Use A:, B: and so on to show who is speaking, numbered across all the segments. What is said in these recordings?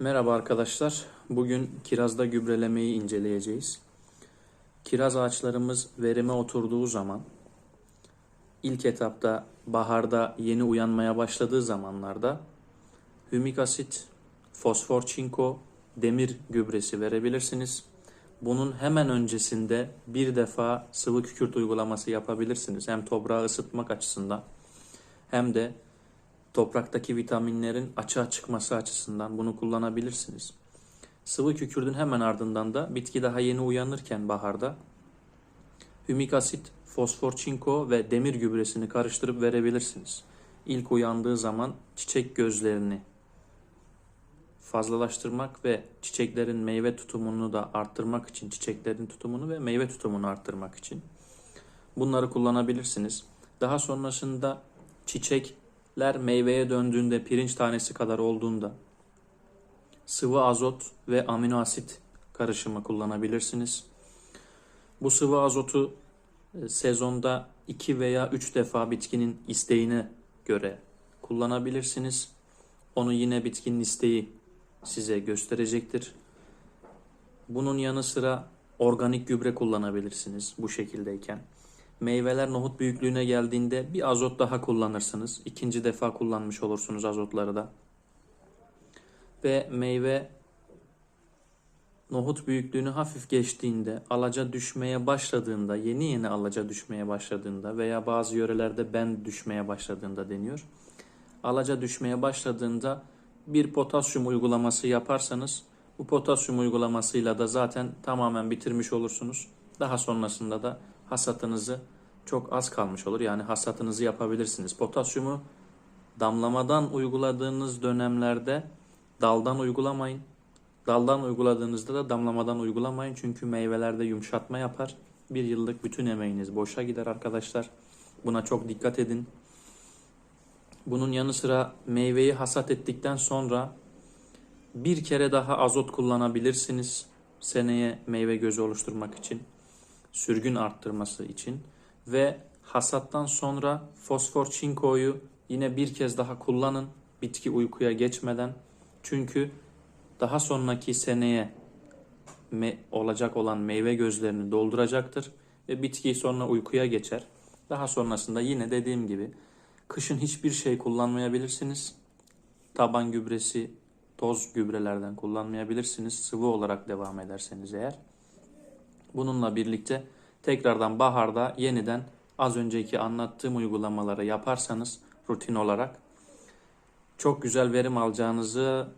A: Merhaba arkadaşlar. Bugün kirazda gübrelemeyi inceleyeceğiz. Kiraz ağaçlarımız verime oturduğu zaman ilk etapta baharda yeni uyanmaya başladığı zamanlarda hümik asit, fosfor çinko, demir gübresi verebilirsiniz. Bunun hemen öncesinde bir defa sıvı kükürt uygulaması yapabilirsiniz. Hem toprağı ısıtmak açısından hem de topraktaki vitaminlerin açığa çıkması açısından bunu kullanabilirsiniz. Sıvı kükürdün hemen ardından da bitki daha yeni uyanırken baharda hümik asit, fosfor çinko ve demir gübresini karıştırıp verebilirsiniz. İlk uyandığı zaman çiçek gözlerini fazlalaştırmak ve çiçeklerin meyve tutumunu da arttırmak için, çiçeklerin tutumunu ve meyve tutumunu arttırmak için bunları kullanabilirsiniz. Daha sonrasında çiçekler meyveye döndüğünde pirinç tanesi kadar olduğunda sıvı azot ve amino asit karışımı kullanabilirsiniz. Bu sıvı azotu e, sezonda 2 veya 3 defa bitkinin isteğine göre kullanabilirsiniz. Onu yine bitkinin isteği size gösterecektir. Bunun yanı sıra organik gübre kullanabilirsiniz bu şekildeyken. Meyveler nohut büyüklüğüne geldiğinde bir azot daha kullanırsınız. İkinci defa kullanmış olursunuz azotları da. Ve meyve nohut büyüklüğünü hafif geçtiğinde, alaca düşmeye başladığında, yeni yeni alaca düşmeye başladığında veya bazı yörelerde ben düşmeye başladığında deniyor. Alaca düşmeye başladığında bir potasyum uygulaması yaparsanız bu potasyum uygulamasıyla da zaten tamamen bitirmiş olursunuz. Daha sonrasında da hasatınızı çok az kalmış olur. Yani hasatınızı yapabilirsiniz. Potasyumu damlamadan uyguladığınız dönemlerde daldan uygulamayın. Daldan uyguladığınızda da damlamadan uygulamayın. Çünkü meyvelerde yumuşatma yapar. Bir yıllık bütün emeğiniz boşa gider arkadaşlar. Buna çok dikkat edin. Bunun yanı sıra meyveyi hasat ettikten sonra bir kere daha azot kullanabilirsiniz. Seneye meyve gözü oluşturmak için, sürgün arttırması için ve hasattan sonra fosfor çinkoyu yine bir kez daha kullanın bitki uykuya geçmeden. Çünkü daha sonraki seneye olacak olan meyve gözlerini dolduracaktır ve bitki sonra uykuya geçer. Daha sonrasında yine dediğim gibi kışın hiçbir şey kullanmayabilirsiniz. Taban gübresi, toz gübrelerden kullanmayabilirsiniz. Sıvı olarak devam ederseniz eğer. Bununla birlikte tekrardan baharda yeniden az önceki anlattığım uygulamaları yaparsanız rutin olarak çok güzel verim alacağınızı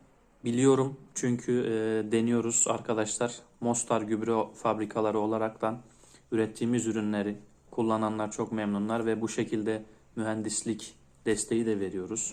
A: biliyorum. Çünkü e, deniyoruz arkadaşlar. Mostar gübre fabrikaları olaraktan ürettiğimiz ürünleri kullananlar çok memnunlar ve bu şekilde mühendislik desteği de veriyoruz.